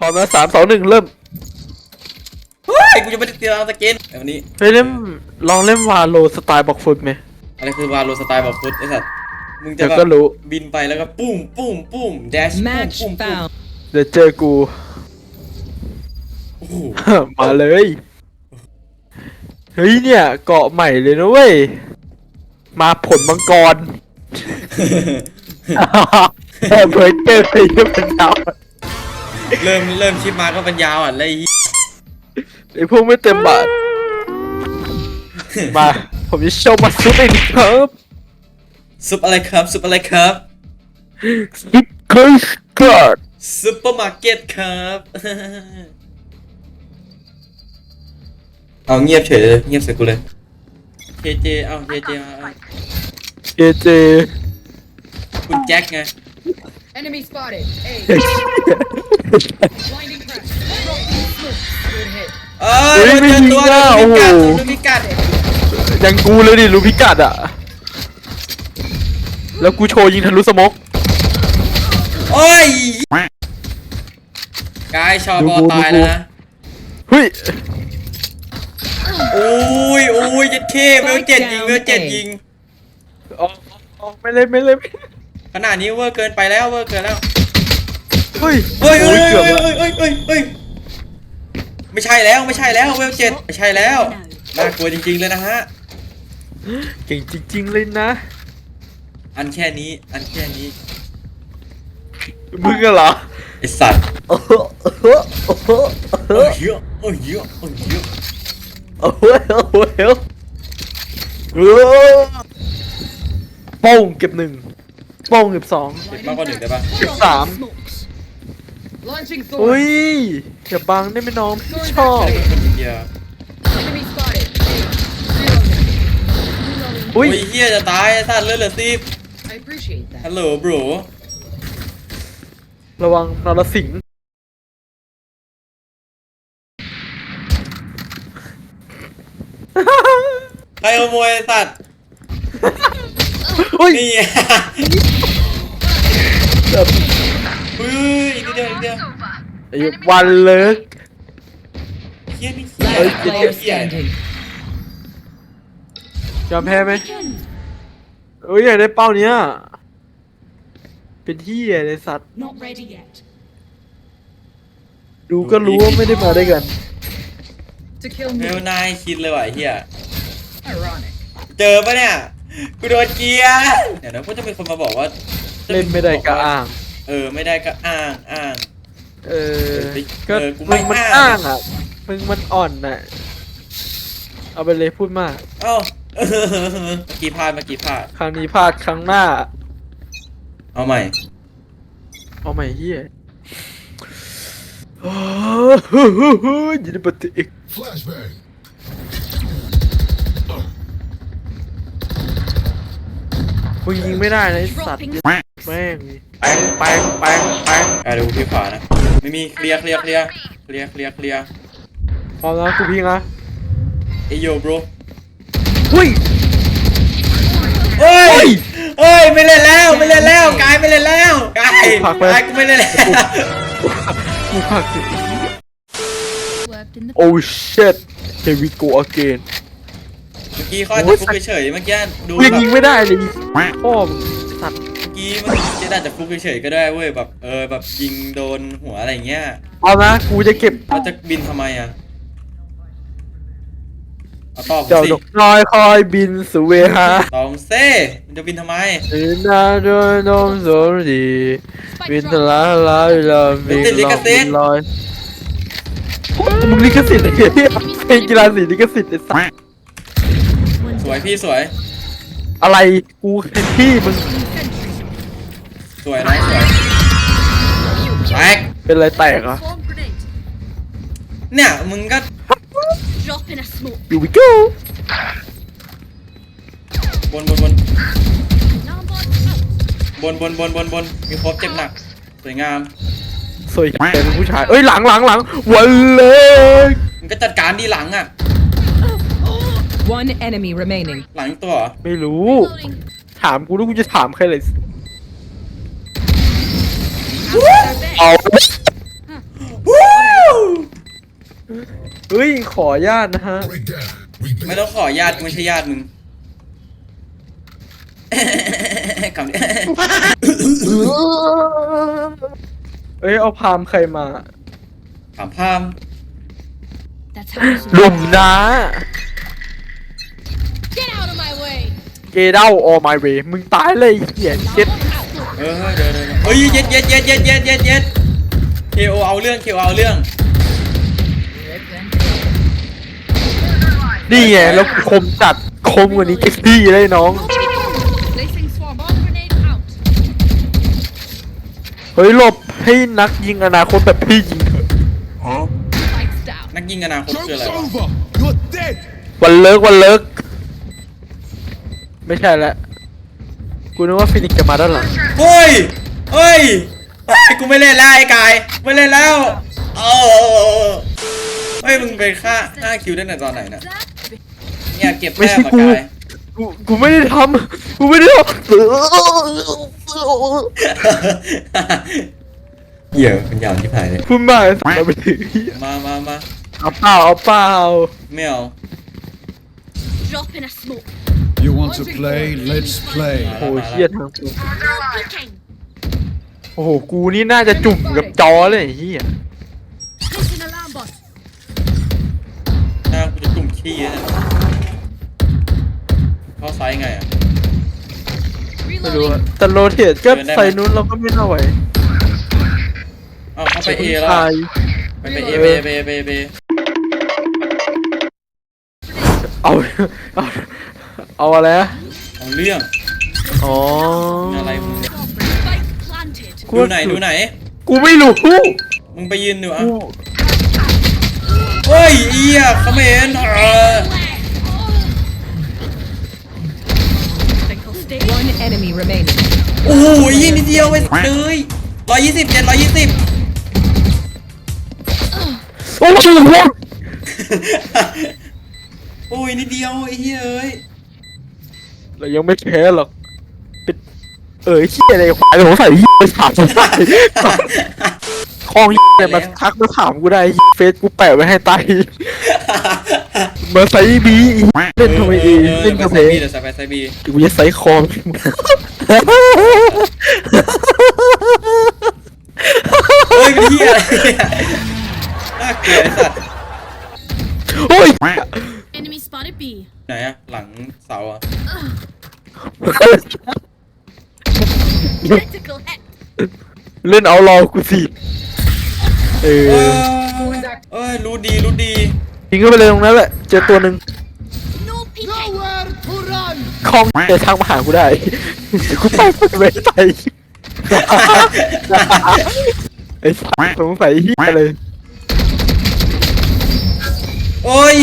พร้อมนะสามสองหนึ่งเริ่ม เฮ้ยกูจะไม่ได้เตรียมสกินแบบนี้เฮ้ยเล่นลองเล่นวาโลสไตล์บอกฟุตไหมอะไรคือวาโลสไตล์แบบฟุตไอ้สัตว์มึงจะเดี๋ยวแบก็บรู้ บินไปแล้วก็ปุ้มปุ้มปุ้มแดชปุ้ม Match ปุ้มปุ้ม found. เดี๋ยวเจอกู โอ้โหมาเลย เฮ้ยเนี่ยเกาะใหม่เลยนะเว้ย มาผลมังกรเออเพอเจอเลยที่มันยาว เริ่มเริ่มชิปมาก็เป็นยาวอะเลยไอพวกไม่เต็มบาท มา ผมจะโชว์มาซุปเองครับซุปอะไรครับซุปอะไรครับซุปเกอร์สกอร์ซุปเปอร์มาร์เก็ตครับ เอาเงียบเฉยเลยเงียบใส่กูเลยเจเจเอาเจเจมาเอาเอเจคุณแจ็คไง Enemy spotted. A. Blinding crash. Good hit. เอ้ยมันเจอตัวโดนพิกัดโดนพิกัดยังกูเลยดิรู้พิกัดอะ แล้วกูโชว์ยิงทะลุสมกโอ้ยกายชอบอตายแล้วนะเฮ้ยโอ้ยโอ้ยเจ็ดเคเวลเจ็ดยิงเวลเจ็ดยิงออกออกไม่เลยไม่เลยไม่เลยขนาดนี้เวอร์เกินไปแล้วเวอร์เกินแล้ว เฮ้ยเฮ้ยเฮ้ยโอ้เฮ้ยเกือบเฮ้ยละเฮ้ยเฮ้ยเฮ้ยไม่ใช่แล้วไม่ใช่แล้วเวลเจ็ดไม่ใช่แล้วน่ากลัวจริง ๆเลยนะฮะเก่งจริง ๆเลยนะ อันแค่นี้อันแค่นี้มึงอะเหรอไอสัตว์โอ้โหโอ้โหโอ้โหโอ้ยเยอะโอ้ยเยอะโอ้ยเยอะโอ้โหโอ้โหโอ้โหโป้งเก็บหนึ่งโป้งเก็บสองเจ็บมากกว่าหนึ่งได้ปะเก็บสาม Launching อุ้ sword. ยอย่าบังได้ไหมน้องพี่ชอบ เฮีย Enemy spotted. A. Reloading. อุ้โอ้ยยเฮียจะตายไอ้สัตว์เลือดเหลือสิบ I appreciate that. ฮัลโหลบรูระวังนรสิงห์ใครขโมยไอ้สัตว์อุ้ยนี่ไงแบบ เฮ้ยอีกนิดเดียวอีกนิดเดียวไอ้วันเลิก เฮียนี่เฮีย Last player เฮีย standing. ยอมแพ้ไหมเอ้ยอยากได้เป้าเนี้ย เป็นที่ไอ้สัตว์ Not ready yet. ดูก็รู้ว่าไม่ได้มาด้วยกัน To kill เมล me. นายคิดเลยว่ะไอ้เฮีย Ironic. เจอปะเนี่ย กูโดนเกียร์เดี๋ยวนะก็จะมีคนมาบอกว่าเล่นไม่ได้ก็อ้าง เออไม่ได้ก็อ้างอ้าง เออ ก็เออกูไม่มึงมันอ้างอ้างอะ มึงมันอ่อนน่ะ เอาไปเลยพูดมาก เอ้าเมื่อกี้พลาดเมื่อกี้พลาดครั้งนี้พลาดครั้งหน้า เอาใหม่ เอาใหม่เฮียโอ้โหยินดีปฏิอีก Flashbang. มึงยิงไม่ได้นะไอ้สัตว์ Dropping แม่งแปงแปงแปงแปงอะเดี๋ยวกูพี่ขวานะไม่มีเคลียร์เคลียร์เคลียร์เคลียร์เคลียร์เคลียร์พร้อมนะกูพิงนะเอโยบรหุ้ยเฮ้เฮ้ยยเฮ้ยไม่เล่นแล้วไม่เล่นแล้วกายไม่เล่นแล้วกายผลักไปกายกูไม่เล่นแล้วกูพัก worked in the โอ้ shit here we go again เมื่อกี้เขาอาจจะฟุกเฉยๆเมื่อกี้ดูกูยังแบบยิงไม่ได้เลยพ่อมึงสัตว์ เมื่อกี้มันเจ๊อาจจะฟุกเฉยๆก็ได้เว้ยแบบเออแบบยิงโดนหัวอะไรอย่างเงี้ยเอานะกูจะเก็บเราจะบินทำไมอะเอาตอบผมเจ้าสิดอกน้อยคอยบินสู่เวหาตอบผมสิมันจะบินทำไมดินาโดยนมโซดีบินทลาลายลอยบินลอยบินลอยมึงลิขสิทธิ์ไอ้เหี้ยเพลงกีฬาสีลิขสิทธิ์ไอ้สัตว์สวยพี่สวยอะไรกูเห็นที่มึง สวยน้องสวยแตกเป็นอะไรแตกอะ swarm grenade. เนี่ยมึงก็ Drop in a smoke. Here we go บนบนบน Now I'm out. บนบนบนบนบนมีครบเจ็บหนัก สวยงาม สวยเป็นผู้ชาย เอ้ยหลังหลังหลังวันเลยมึงก็จัดการดีหลังอะ One enemy remaining. หลังอีกตัวเหรอไม่รู้ Loading. ถามกูแล้วกูจะถามใครเลย They're there. เอาวู้เฮ้ยขออนุญาตนะฮะ ไม่ต้องขอญาติกูไม่ใช่ญาติมึงคำนี้เอ้ยเอาพามใครมาถามพาม That's how it's หลุมนะ Get out of my way. เกเด้าออมายเวมึงตายเลยไอ้เหี้ยเจ็ด Out. เออเดี๋ยวเดี๋ยวเดี๋ยวเฮ้ยเย็ดเย็ดเย็ดเย็ดเย็ดเย็ดเย็ดเคโอเอาเรื่องเคโอเอาเรื่อง Rip and นี่ไงแล้วคมจัดคมกว่านี้เก็บพี่เลยน้อง Placing swarm bomb grenade out. เฮ้ยหลบให้นักยิงอนาคตแบบพี่ยิงเถอะ Lights down. นักยิงอนาคตคืออะไร Joke's วะ over. You're dead. วันเลิกวันเลิก ไม่ใช่แล้วกูนึกว่าฟินิกซ์จะมาด้านหลัง เฮ้ย เฮ้ยเฮ้ยกูไม่เล่นแล้วไอ้กายไม่เล่นแล้วเออเฮ้ยมึงไปฆ่าฆ่าคิวได้ในตอนไหนนะเนี่ยเก็บไม่แต้ใช่มอะกู กาย กูกูไม่ได้ทำกูไม่ได้ทำเหี้ยเป็นยาวที่ผ่านเลยพูดมากเราไปถือเหี้ยมามามาเอาเปล่าเอาเปล่าไม่เอา Drop in a smoke. You want to play? Let's play. โอ้ยเฮียทางกู No peeking. โอ้โห กูนี่น่าจะจุ่มกับจอเลยไอ้เฮีย Placing alarm bot. หน้ากูจะตุ่มขี้อะเนี่ยเข้าไซส์ไงอะ ไม่รู้อะ Reloading. แต่โรเทตก็เดินได้ไหมใส่นู้นเราก็ไม่น่าไหวเอาเข้าไปเอแล้ว ตายไปไปเอเบเบเบเบเอาเอา เอาอะไรนะเอาเรื่องอ๋ออะไรมึง Spike planted. กูดูไหนดูไหน กูไม่รู้มึงไปยืนดูอะกูเฮ้ยเอียคอมเมนต์เออ Critical state. One enemy remaining. โอ้โหยี่นิดเดียวไปเลยร้อยยี่สิบเจ็ดร้อยยี่สิบโอ้โหโอ้ยนิดเดียวไอ้เหี้ยเอ้ยเรายังไม่แพ้หรอกเป็น เออเฮียอะไรควายสงสัยเฮียไปถามได้คลองเฮียอะไรมาทักมาถามกูได้เฟซกูแปะไว้ให้ใต้มาใส่บีเล่นทำไมเองเล่นกระเพบีงเดี๋ยวใส่ไปใส่บีกูจะใส่คอมเฮ้ยเป็นเหี้ยอะไรเนี่ยน่าเกลียดไอ้สัตว์โอ้ย Enemy spotted B. ไหนอะหลังเสาอะ Critical hit. เล่นเอารอกูสิเอเอออเอ้ยรู้ดีรู้ดียิงเข้าไปเลยตรงนั้นแหละเจอตัวหนึ่ง No peeking. Nowhere to run. คลองจะทางมาหากูได้ กูไปกูไม่ไปไอ้สัสสงสัยเฮียเลย โอ้ย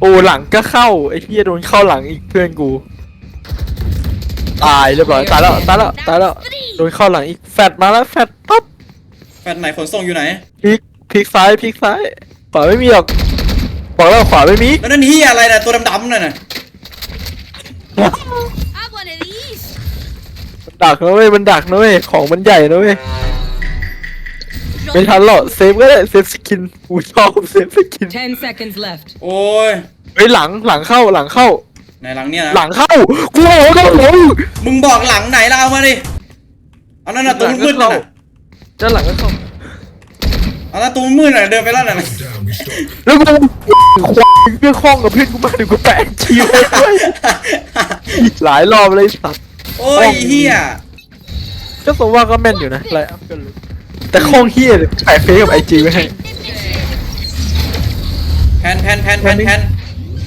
โอ้หลังก็เข้าไอ้เฮียโดนเข้าหลังอีกเพื่อนกู ตายเรียบร้อยตายแล้วตายแล้วตายแล้วโดนเข้าหลังอีกแฟดมาแล้วแฟดปั๊บแฟนไหนขนส่งอยู่ไหนพลิกพลิกซ้ายพลิกซ้ายขวาไม่มีหรอกบอกแล้วขวาไม่มีแล้วนั่นเหี้ยอะไรน่ะตัวดำๆน่ะน่ะ Have one of these. มันดักนะเว้ยมันดักนะเว้ยของมันใหญ่นะเว้ย Drop ไม่ทันหรอกเซฟก็ได้เซฟสกินกูชอบเซฟสกิน Ten seconds left. โอ้ย เฮ้ยหลังหลังเข้าหลังเข้า ไหนหลังเนี่ยนะหลังเข้ากูโอ้โหโอ้โหมึงบอกหลังไหนเราเอามาดิเอานั่นน่ะตัวมืดๆน่ะด้านหลังก็เข้าเอานั่นตัวมืดๆน่ะเดินไปแล้วน่ะแล้วกูควายเพื่อคล้องกับเพื่อนกูมาถึงกูแปะคิวไปด้วยหลายรอบเลยสัตว์โอ้ยเฮียก็สมว่าก็แม่นอยู่นะไลน์อัพกันเลยแต่คล้องเฮียเลยแปะเฟซกับไอจีไว้ให้แผ่นแผ่นแผ่นแผ่นแผ่น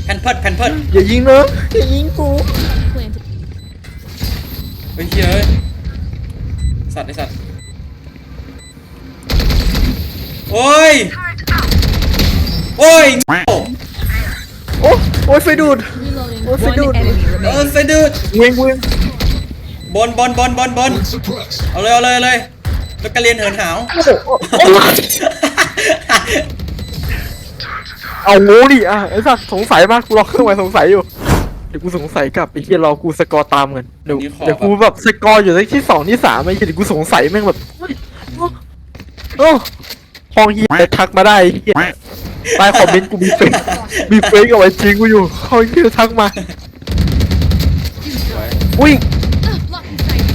แผ่นเพิดแผ่นเพิดอย่ายิงเนอะอย่ายิงกู planted. เฮ้ยเฮียเอ้ยสัตว์ไอสัตว์โอ้ยโอ้ยโง่โอ้โอ้ยไฟดูด Reloading. โอ้ยไฟ One ดูด enemy เออ remaining. ไฟดูดเวงเวงบนบนบนบนบน Suppressed. เอาเลยเอาเลยเอาเลยแล้วก็เรียนเหินหาว เอาโง่ดิอะไอ้สัสสงสัยมากกูรอเครื่องหมายสงสัยอยู่เดี๋ยวกูสงสัยกลับไอ้เฮียรอกูสกอร์ตามกันเดี๋ยวเดี๋ยวกูแบบสกอร์อยู่ที่สองที่สามไอ้เฮียเดี๋ยวกูสงสัยแม่งแบบเฮ้ยโอ้โอ้ห้องเฮียทักมาได้เฮียใต้คอมเมนต์กูมีเฟซมีเฟซกับไอ้จริงกูอยู่ห้องเฮียทักมาอุ้ย Uh, blocking sight.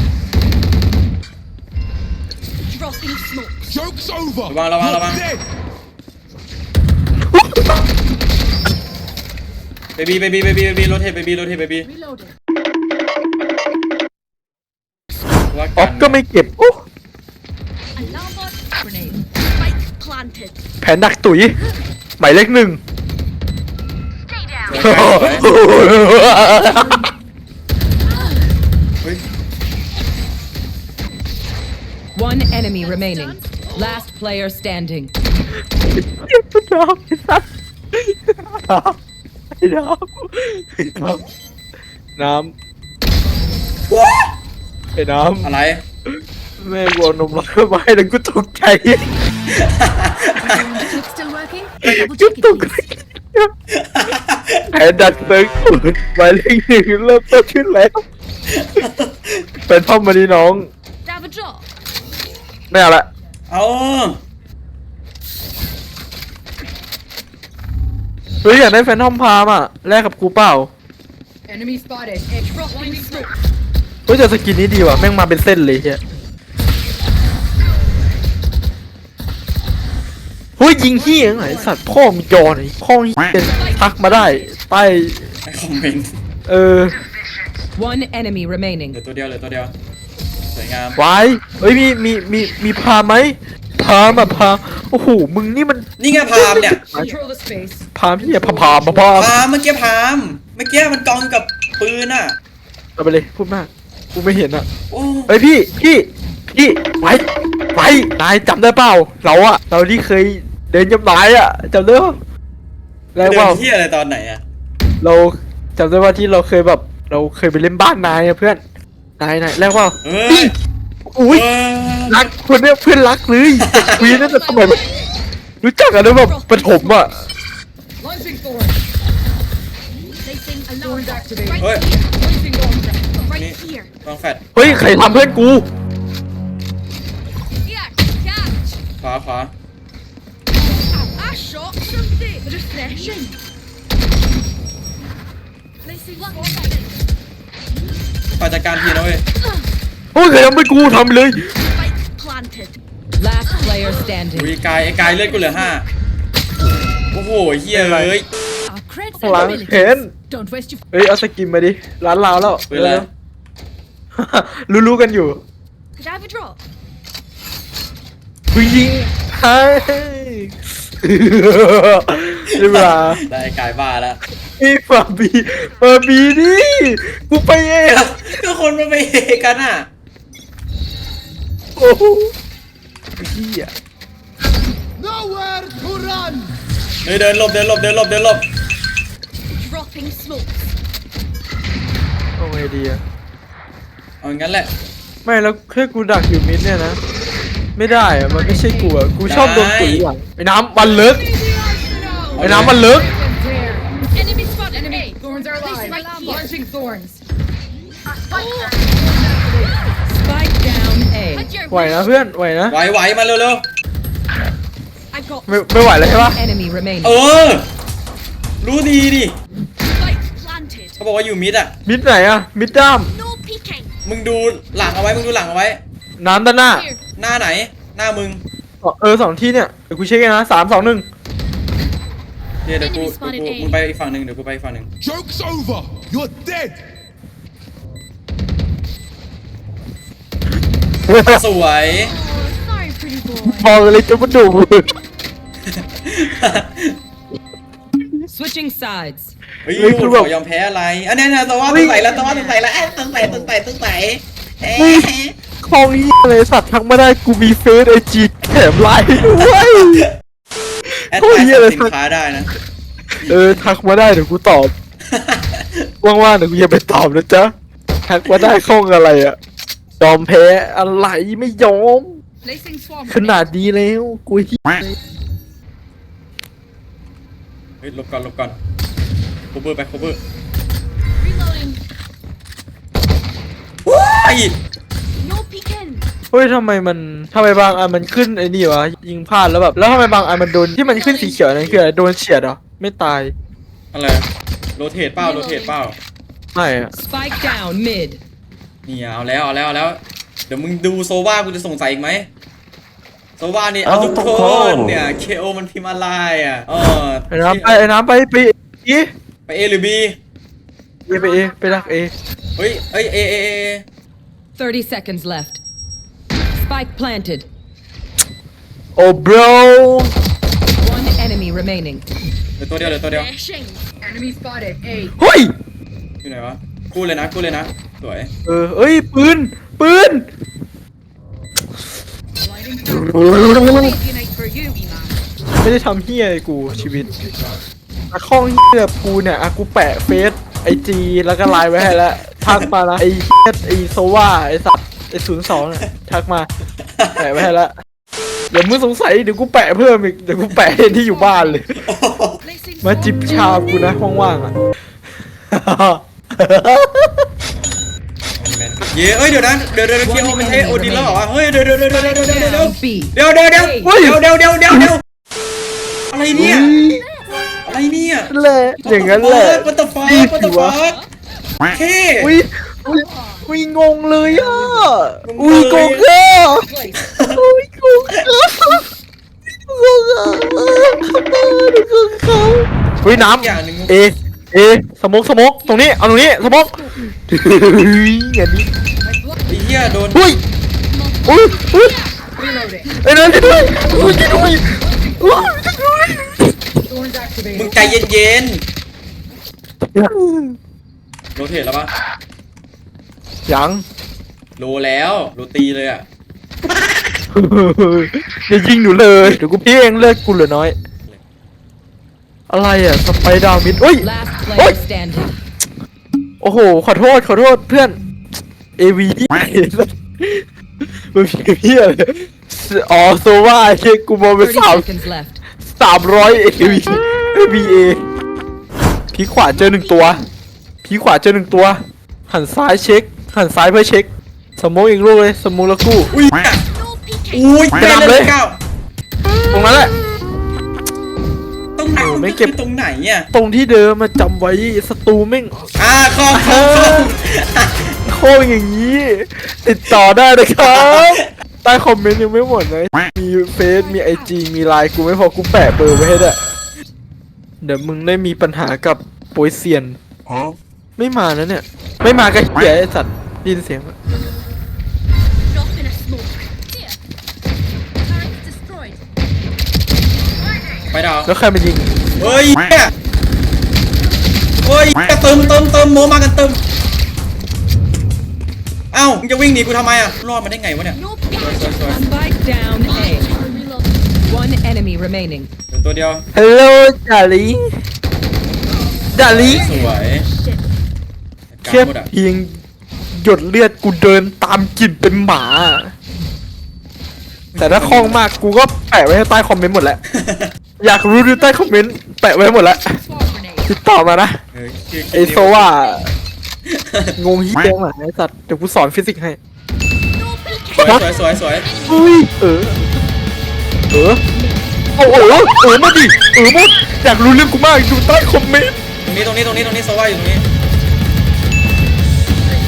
Dropping smoke. Joke's over. ระวังระวัง You're ระวัง dead. เบบี้เบบี้เบบี้เบบี้รถเทเบบี้รถเทเบบี้ Reloading. ว่าออฟก็ไม่เก็บโอ้ Alarm bot. Grenade. Spike planted. แผนดักตุ๋ยหมายเลขหนึ่งสวยสวยเฮ้ย One enemy remaining. Last player standing. น้ำไอ้สัสไอ้น้ำไอ้น้ำน้ำไอ้น้อะไรำแม่งวอนนมร้อนมาให้แล้วกูตกใจ Clip still working? Double จุด check it, ตก please. แผนดักเติร์กหมายเลขหนึ่งเริ่มต้นขึ้นแล้ว เป็นพ่อมาดีน้อง Have a drop. ไม่เอาละเอา เฮ้ยอยากได้แฟนทอมพามอะแลกกับกูเปล่า Enemy spotted. Dropping smoke. เฮ้ยแต่สกินนี้ดีว่ะแม่งมาเป็นเส้นเลยเฮียเฮ้ยยิงเฮียไงสัตว์พ่อมียอนไอ้พ่อเฮียทักมาได้ใต้ไอคอมเมนต์เออ One enemy remaining. เหลือตัวเดียวเหลือตัวเดียว สวยงามวายเฮ้ยมีมีมีมีพามไหมพามอะพามโอ้โหมึงนี่มันนี่ไงพามเนี่ย Control the space. พามพี่อะพามพามพามพามพามเมื่อกี้พามเมื่อกี้มันกองกับปืนอะเอาไปเลยพูดมากกูไม่เห็นอะโอ้เฮ้ยพี่พี่พี่ไว้ไว้นายจำได้เปล่าเราอะเราที่เคยเดินยำนายอะจำได้ปะแล้เดิวเปล่านที่อะไรตอนไหนอะเราจำได้ว่าที่เราเคยแบบ เราเคยไปเล่นบ้านนายอะเพื่อนนายนายแล้วเปล่าเฮ้ยอุ้ย เออรักคนเนี้ยเพื่อนรักเลยแต่คุยนั่นแต่สมัยแบบรู้จักกันด้วยแบบประถมอะ Launching thorn. Placing alarm Thorns bot. activated. Right เฮ้ย Placing thorn. Right Me- here. ลองแฟดเฮ้ยใครทำเพื่อนกู Yeah, catch. ขวาขวา I shot something. Refreshing. Placing blocking sight. ฝ่ายจัดการทีนะเว้ยเฮ้ยใครทำเพื่อนกูทำไปเลย Spike planted. Last player อุ้ standing. ยกายไอ้กายเลือดกูเหลือห้า โอ้โหเฮียเอ้ย Our creds ข้างหลัง and เห็น abilities. Don't waste your เฮ้ยเอาสกินมาดิร้านลาวแล้วปืนอะไรเร็วๆรู้ๆกันอยู่ Could I have a drop? ผู้ยิงใช่ได้เวลาได้ไอ้กายบ้าแล้วนี่ฟาบีฟาบีนี่กูไปเองก็คนมันไปเฮกันอะโอ้โหเฮีย Nowhere to run. เฮ้ยเดินหลบเดินหลบเดินหลบเดินหลบ Dropping smokes. เอาไงดีอะเอางั้นแหละ ไม่แล้วแค่กูดักอยู่มิดเนี่ยนะ ไม่ได้อะมันไม่ใช่กูอะกูชอบโดนตุ๋ยหลังไอ้น้ำมันเลิกไอ้น้ำมันเลิก Enemy spotted. Enemy. Thorns are Placing alive. right here. Launching thorns. Spike down A. Had your ไหวนะเพื่อนไหวนะไหวไหวมาเร็ว I got ไม่ไม่ไหวแล้วใช่ปะ Enemy ๆ remaining. เออรู้ดีดิ spike planted. เขาบอกว่าอยู่มิดอะ มิดไหนอะมิดด้าม No peeking. มึงดูหลังเอาไว้ มึงดูหลังเอาไว้ น้ำด้านหน้า Here. หน้าไหน หน้ามึง เออสองที่เนี่ยเดี๋ยวกูเช็คเองนะสามสองหนึ่งเดี๋ยวเดี๋ยวกู Enemy เดี๋ยว spotted กู A มึงไปอีกฝั่งหนึ่งเดี๋ยวกูไปอีกฝั่งหนึ่ง Joke's over. You're dead. สวย Oh, sorry, pretty boy. มองเลยจะมาดู Switching sides. เฮ้ยเฮ้ยคุคือณแบบบอกยอมแพ้อะไร อันนี้นะตัวว่าเฮ้ตึยงใส่แล้วตัวว่าตึงใส่แล้วเอ้ยตึงใส่ตึงใส่ตึงใส่ตึงใส่เอ๊ะคลองนี้เลยสัตว์ทักมาได้กูมีเฟซไอจีแถมไลน์ด้วย แอดโอ้ไลยน์เหี้ยอะไร สินค้าได้นะเออทักมาได้เดี๋ยวกูตอบว่างๆเดี๋ยวกูจะไปตอบนะจ๊ะทักมาได้ข้องอะไรอะยอมแพ้อะไรไม่ยอม Placing swarm. ขนาดดีแล้วกูเหี้ย เฮ้ยหลบก่อนหลบก่อนโคเบอร์ไปโคเบอร์ Reloading. ว้าย No peeking. เฮ้ยทำไมมันทำไมบางอันมันขึ้นไอ้นี่วะยิงพลาดแล้วแบบแล้วทำไมบางอันมันโดนที่มันขึ้นสีเขียวนั่นคืออะไรโดนเฉียดเหรอไม่ตายอะไรโรเทตเป้าโรเทตเป้าไม่อะ Spike down mid. นี่เอาแล้วเอาแล้วเอาแล้วเดี๋ยวมึงดูโซว่ากูจะสงสัยอีกไหม โซว่านี่เอาทุกคนเนี่ยเคโอมันพิมพ์อะไรอะเออไอ้น้ำไปไอ้น้ำไปไปอีไปเอหรือบีเอไปเอไปรักเอเฮ้ยเอ้ยเอเอเอ30 seconds left. Spike planted. โอ้ bro One enemy remaining. เหลือตัวเดียวเหลือตัวเดียว Dashing. Enemy spotted. A. เฮ้ยอยู่ไหนวะกูเลยนะกูเลยนะสวยเออเอ้ยปืนปืน ไม่ได้ทำเฮียไอะไรกูชีวิตอะข้องเฮียกูเนี่ยอะกูแปะเฟซไอจีแล้วก็ไลน์ไว้ให้แล้วทักมานะไอเฮียไอโซว่าไอสัตว์ไอศูนย์สองเนี่ยทักมาแปะไว้ให้แล้วเดี๋ยวมึงสงสัยเดี๋ยวกูแปะเพิ่มอีกเดี๋ยวกูแปะให้ที่อยู่บ้านเลย มาจิบชากูนะว่างๆอะ เย้เอ้ยเดี๋ยวนะเดี๋ยวเดี๋ยวเคโอมันใช้โอดินแล้วเหรอวะเฮ้ยเดี๋ยวเดี๋ยวเดี๋ยวเดี๋ยวเดี๋ยวเดี๋ยวเดี๋ยว Down B. เดี๋ยวเดี๋ยวเดี๋ยวเฮ้ยเดี๋ยวเดี๋ยวเดี๋ยวเดี๋ยวเดี๋ยวอะไรเนี่ยอะไรเนี่ยนั่นแหละอย่างนั้นแหละ What the fuck นี่ What ถื the อว่า fuck เคอุ้ยอุ้ยอุ้ยงงเลยอะงงเลยอุ้ยงงอะอุ้ยงงอะงงอะงงเขาอุ้ยน้อย่างหนึ่งำเอเอสมกสมกตรงนี้ เอาตรงนี้สมกอย่างนี้ไอ้เหี้ยโดนอุ้ยอุ้ยอุ้ยไอ้นั่นจะด้วยอุ้ยจะด้วยอุ้ยจะด้วยมึงใจเย็นๆโรเทตแล้วปะยังโลแล้วโรตีเลยอะอย่ายิงหนูเลยเดี๋ยวกูพี่เองเลือดกูเหลือน้อย อะไรอะสไปดาวมิดอุ้ย Last Oi. player standing. โอ้โห ขอโทษ ขอโทษเพื่อนเอวีมันพี่พี่อะไรอ๋อโซว่าไอ้เหี้ยกูมองเป็น30สาม seconds left. สามร้อยเอวีเอวีเอพีขวาเจอหนึ่งตัว พีขวาเจอหนึ่งตัว หันซ้ายเช็ค หันซ้ายเพื่อเช็ค สมมองอีกลูกเลย สมมองแล้วกู้อุ้ย no peeking. อุ้ยไปแม่นำเลเลยยเก้าตรงนั้นแหละ ตรงไหนโอ้มันไม่ไม่เก็เก็บบตรงไหนอะตรงที่เดิมมาจำไว้สตูแม่งอ่าคองคองคองโค้งอย่างนี้ ติดต่อได้นะครับ ใต้คอมเมนต์ยังไม่หมดเลยมีเฟซมีไอจีมีไลน์กูไม่พอกูแปะเบอร์ไว้ให้ด้วยเดี๋ยวมึงได้มีปัญหากับโปยเซียน ไม่มานะเนี่ย ไม่มาก็เหี้ยไอสัตว์ได้ยินเสียงอะ ไปดาวแล้วใครมายิงเฮ้ยเนี่ยเฮ้ยจะเติมเติมเติมโมมากันเติมเอ้ามึงจะวิ่งหนีกูทำไมอะรอดมาได้ไงวะเนี่ย No สวย peeking. สวยสวย Spike down A. Reload. One enemy remaining. เหลือตัวเดียวฮัลโหลดาลิงดาลิงสวย Shit. แค่กำหมดอะเพียงหยดเลือดกูเดินตามกลิ่นเป็นหมา แต่ถ้าคล่องมากกูก็แปะไว้ให้ใต้คอมเมนต์หมดแล้ว อยากรู้ดูใต้คอมเมนต์แปะไว้หมดแล้ว Swarm grenade. ติดต่อมานะเฮ้ยชื่ไอโซว่างงเฮี้ยงอะไอสัตว์เดี๋ยวกูสอนฟิสิกส์ให้ No peeking. สวยสวยสวยสวยอุ้ยเออ เออโอ้โหเออมาดิเออหมดอยากรู้เรื่องกูมากดูใต้คอมเมนต์ตรงนี้ตรงนี้ตรงนี้ตรงนี้โซว่าอยู่ตรงนี้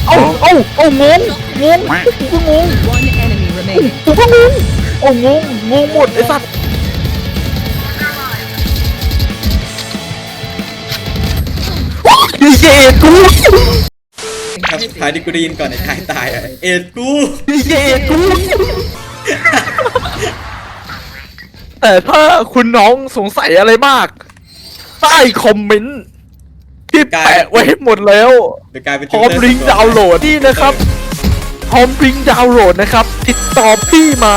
เอ้าเอ้าเอ้างงงงกูก็งง One enemy remaining. กูก็งงเอ้างงงงหมดไอสัตว์ เยกูครับท้ายที่กูได้ยินก่อนในท้ายตายอะเอ็ดกูเย็ดกูแต่ถ้าคุณน้องสงสัยอะไรมาก ใต้คอมเมนต์ที่แปะไว้ให้หมดแล้วเดี๋ยวกลายเป็นพร้อมลิงก์ดาวน์โหลดนี่นะครับพร้อมลิงก์ดาวน์โหลดนะครับ ติดต่อพี่มา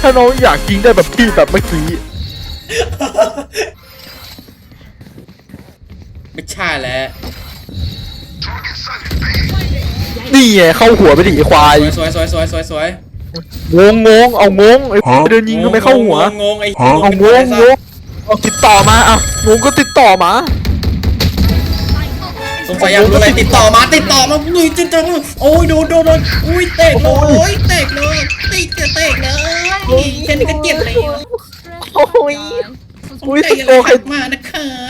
ถ้าน้องอยากยิงได้แบบพี่แบบเมื่อกี้ ไม่ใช่แล้วนี่ไงเข้าหัวไปดิไอ้ควายสวยสวยสวยสวยสวยงงงงเอางงไอ้เดินยิงก็ไม่เข้าหัวงงงไอ้เอางงงงเอาติดต่อมาเอางงก็ติดต่อมาสสงสัยอยากรู้อะไรติดต่อมาติดต่อมาอุ้ยจิตงโอ้ยโดนโดนโดนอุ้ยเตะเลยโอ้ยเตะเลยติดจะเตะเลยแค่นี้ก็เจ็บเลยโอ้ยอุ้ยเตะโตเลยใครขัดมานะครั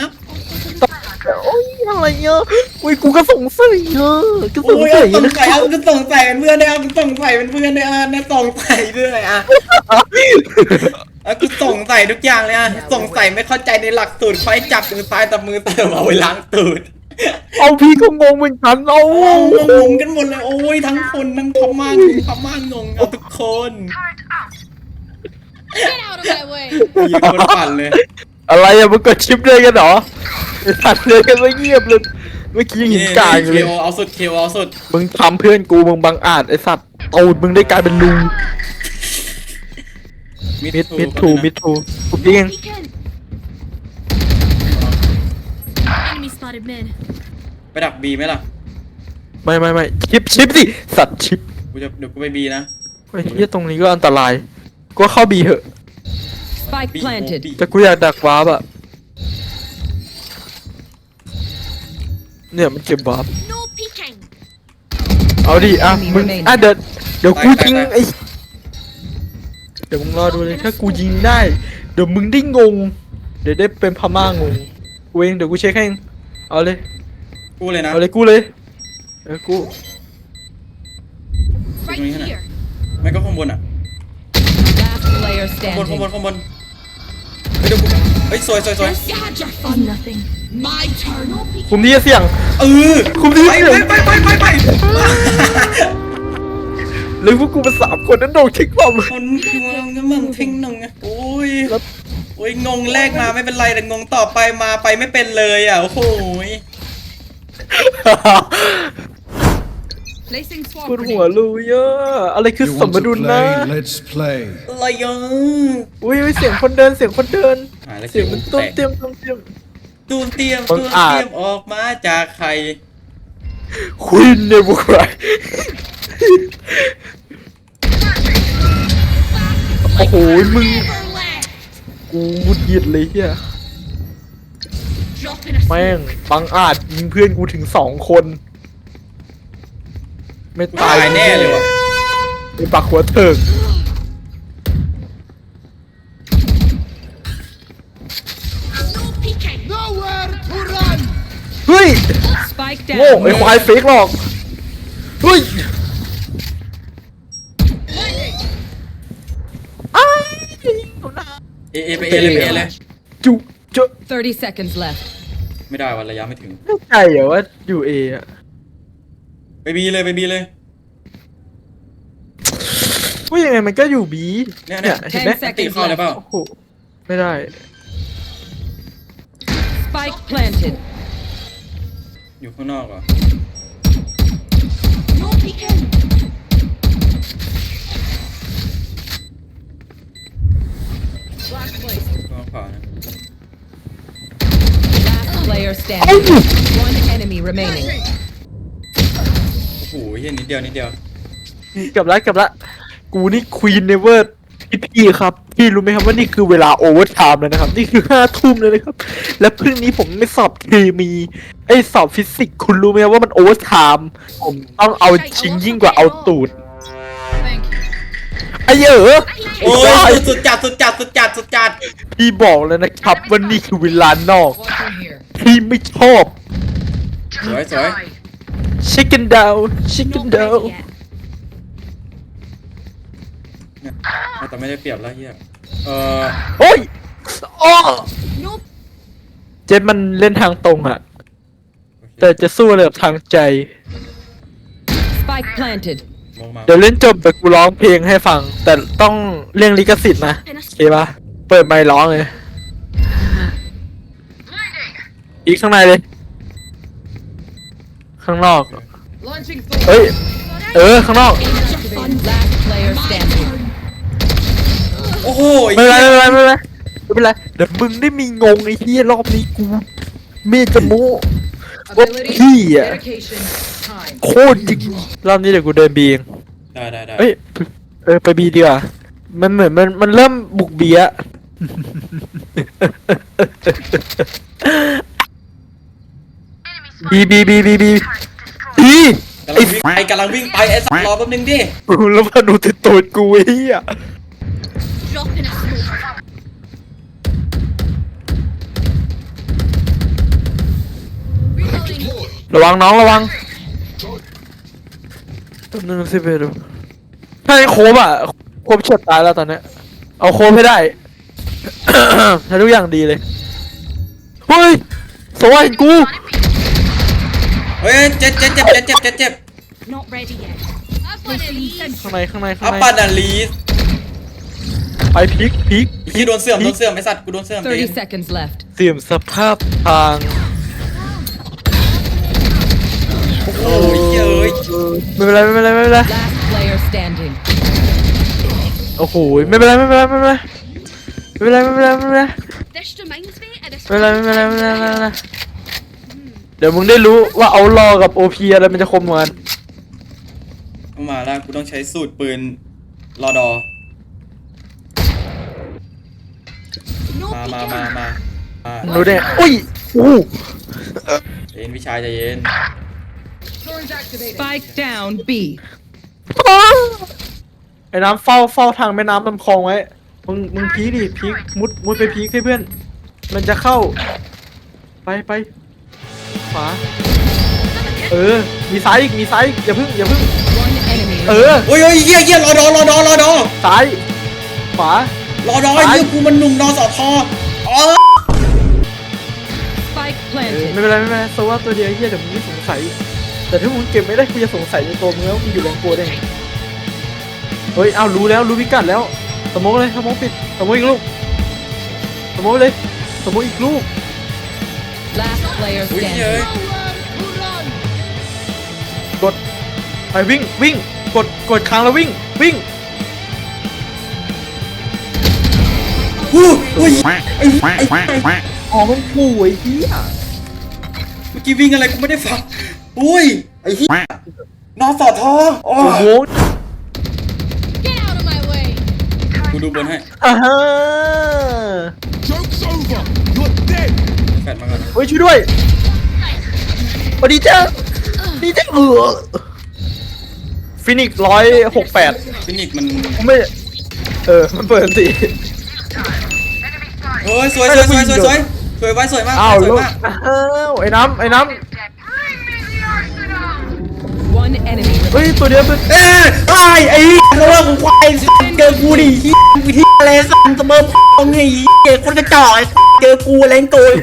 บโอ้ยอะไรเงี้ยอุ้ยกูก็สงสัยเออก็สงโอ้ยสัเอายสงนะสัยเอาก็สงสัยเป็นเพื่อนได้เอาก็สงสัยเป็นเพื่อนได้อะนะสงสัยด้วยอะเอากูสงสัยทุกอย่างเลยอะสงสัยไม่เข้าใจในหลักสูตรคอยจับมือซ้ายจับมือเติมเอาไว้ล้างตูดเอาพี่ก็งงเหมือนกันเอาโอ้งงกันหมดเลยโอ้ยทั้งคนทั้งพม่างพม่างงเอาทุกคน Get out of my way. ยิงคนปั่นเลยอะไรอะมึงกดชิปเลยกันเหรอไอ้สั ตว์เลยกันไม่เงียบเลยเมื่อกี้ยังเห็นกลางอยู่เคเลย โอเอาสุดเคโอเอาสุดมึงทำเพื่อนกูมึงบังอาจไอ้สัตว์ตูดมึงได้กลายเป็นลุงมิดมิดทูมิดทูกูเอง Beacon. Enemy spotted mid. ไปดักบีไหมล่ะไม่ไม่ไม่ชิปชิปสิสัตว์ชิปกูจะเดี๋ยวกูไปบีนะไอ้เหี้ยตรงนี้ก็อันตราย ก็เข้าบีเหอะ Spike บี planted. บีแต่กูอยากดักวาร์ปอะ เนี่ยมันเก็บวาร์ป No peeking. เอาดิอะ Enemy มึง remaining อะเดี๋ยวเดี๋ยวกูยิงไอ้เดี๋ยวมึงรอดูเลยถ้ากูยิงได้ เดี๋ยวมึงได้งง เดี๋ยวได้เป็นพม่างงกูเองเดี๋ยวกูเช็คให้เองเอาเลยกูเลยนะ เอาเลยกูเลยเออกู Right Doing it. here. ไม่ก็ข้างบนอะ Last player ข้างบนข้าง standing. บนข้างบนเฮ้ยเดี๋ยวกูเฮ้ยสวยสวยสวย You had your fun. Nothing. My turn. No peeking. คุมที่จะเสี่ยงเออคุมที่ไปจะเสี่ยงไปไปไปไปหรือพวกกูเป็นสามคนนั้นโดนทิ้งความคนคือมันมึงทิ้งหนึ่งอะโอ้ยโอ้ยงงแรกมาไม่เป็นไรแต่งงต่อไปมาไปไม่เป็นเลยอะโอ้โหย Placing swamp ปวดหัวรูเยอะอะไรคือ You ส want ม to ดุลนะ play? Let's play. อะไรยัง อุ้ยอุ้ยเสียงคนเดินเสียงคนเดินหาแล้วเสียงมันตุ้มเตี้ยมตุ้มเตี้ยม ตูนเตรียมบัตูงนอาจเตรียมออกมาจากใครคุยเนบุกไรโอ้โหมึง Never left. กูหงุดหงิดเลยเฮีย Dropping a แม่งบังอาจยิงเพื่อนกูถึงสองคน ไม่ตาตายยแน่เลยว่ะไอ้ปักหัวเถิก เฮ้ย Spike โง่ down. ไอ้ควายเฟกหรอก เฮ้ยอ้ายเอเอไปเอเลยไปเอเลยจุจุ30 seconds left. ไม่ได้วันระยะไม่ถึง ไม่ใจเหรอว่าอยู่เออะไปบีเลยไปบีเลย ว่ายังไงมันก็อยู่บีเนี่ยเนี่ย เห็นไหม10ตี seconds เข้าเลยเปล่า left. โอ้โหไม่ได้ Spike planted. อยู่ข้างนอกเหรอ No peeking. ข้างขวานะ Last player standing. One enemy remaining. โอ้โหเฮียนิดเดียวนิดเดียว เกับละเกับละ กูนี่ควีนเนเวอร์ พี่พี่ครับพี่รู้ไหมครับว่านี่คือเวลาโอเวอร์ไทม์แล้วนะครับ นี่คือห้าทุ่มเลยนะครับ และพรุ่งนี้ผมไม่สอบเคมีไอ้สอบฟิสิกส์คุณรู้ไหมครับว่ามันโอเวอร์ไทม์ผมต้องเอาจริงยิ่งกว่าเอาตูด Thank you. ไอ้เอ๋อโอ้ไอ้ยสุดจัดสุดจัดสุดจัดสุดจัดพี่บอกเลยนะครับว่านี่คือเวลานอก Watching here. พี่ไม่ชอบ สวยสวย chicken down chicken Not down ready yet. แต่ไม่ได้เปรียบแล้วเฮียเออโอ้ยอ้อ No เจนมันเล่นทางตรงอะโอเคแต่จะสู้อะไรกับทางใจ Spike planted. มองมาเดี๋ยวเล่นจบแต่กูร้องเพลงให้ฟัง แต่ต้องเรียงลิขสิทธิ์นะ in a โอเคปะเปิดไมค์ร้องเลยอีกข้างในเลย ข้างนอก Launching เฮ้ย เออ ข้างนอก Last player standing. โอ้โหไม่เป็นไรไม่เป็นไรไม่เป็นไรไม่เป็นไรเดี๋ยวมึงได้มีงงไอ้เหี้ยรอบนี้กูเมจะโม้ว่าพี่อะ dedication, time. โคตรจริงรอบนี้เดี๋ยวกูเดินบีเองได้ได้ได้เอ้ยเออไปบีดีกว่ามันเหมือนมันมันเริ่มบุกเบียอะบีบีบีบีบีบีกำลังวิ่งไปกำลังวิ่งไปไอ้สัตว์รอแป๊บนึงดิแล้วมาดูติดตูดกูไอ้เหี้ย Drop in a smoke. Reloading. ระวังน้องระวังตัวนึงสิไปดูถ้าไอ้โคบอะโคบเฉียดตายแล้วตอนเนี้ยเอาโคบให้ได้ให้ทุกอย่างดีเลย เฮ้ยสวรรค์กูเฮ้ยเจ็บเจ็บเจ็บเจ็บเจ็บเจ็บเจ็บ Not ready yet. I've got a lead. ข้างในข้างในข้างอัปในปาดาลีส ไปพลิกพลิกไอ้ที่โดนเสื่อมโดนเสื่อมไอ้สัตว์กูโดนเสื่อม30 seconds left. เสื่อมสภาพทางโอ้ยเย้ยไม่เป็นไรไม่เป็นไรไม่เป็นไร Last player standing. โอ้โหไม่เป็นไรไม่เป็นไรไม่เป็นไรไม่เป็นไรไม่เป็นไรไม่เป็นไร This reminds me of this. ไม่เป็นไรไม่เป็นไรไม่เป็นไรไม่เป็นไรเดี๋ยวมึงได้รู้ว่าเอารอกับโอพีอะไรมันจะคมกว่ากันเอามาแล้วกูต้องใช้สูตรปืนรอดอ No มามามามามามึงรู้ได้ไงอุ้ยอู้ใจเย็นพี่ชายใจเย็น Spike down B. ไอ้น้ำเฝ้าเฝ้าทางแม่น้ำลำคลองไว้ มึงมึงพีคดิพีคมุดมุดไปพีคให้เพื่อน มันจะเข้า ไปไปขวาเออ มีซ้ายอีกมีซ้ายอีกอย่าพึ่งอย่าพึ่ง One enemy. เออ โอ้ยโอ้ยเหี้ยเหี้ยรอดอรอดอรอดอซ้าย ขวา รอดอไอ้เหี้ยกูมันหนุ่มนอสอทออ๋อ Spike เออ planted. ไม่เป็นไรไม่เป็นไรโซว่าตัวเดียวไอ้เฮียเดี๋ยวมึงไม่สงสัย แต่ถ้ามึงเก็บไม่ได้กูจะสงสัยในตัวมึงแล้วมึงอยู่แรงกลัวได้ไงเฮ้ยเอารู้แล้วรู้พิกัดแล้วสมมติเลยสมมติปิดสมมติอีกลูกสมมติเลยสมมติอีกลูก Last player อุ้ยเย้ย standing. กดไปวิ่งวิ่ง กดกดค้างแล้ววิ่งวิ่ง อุ้ยไอ้ไอ้ไอ้อ๋อมันป่วยเฮียเมื่อกี้วิ่งอะไรกูไม่ได้ฟังอุ้ยไอ้เหี้ยนอสอทอโอ้โอ้โห Get out of my way. กูดูบนให้อ่าฮะแฟดมาก่อนเฮ้ยช่วยด้วยสวัสดีจ้าดีจ้าเออฟินิกร้อยหกแปดฟินิกมันกูไม่ เออ มันเปิดสิ เฮ้ยสวยสวยสวยสวยสวยสวยไว้สวยมากอ้าวสวยลูกมากอ้าวไอ้น้ำไอ้น้ One enemy. ำเฮ้ยตัวเดียวเป็นเอ้ยไอ้ไอ้เขาว่ากูควายเจอกูดิเหี้ยวิธีอะไรสั่นเสมอพองไอ้เหี้ยคนกระจอกไอ้เจอกูแรงโกย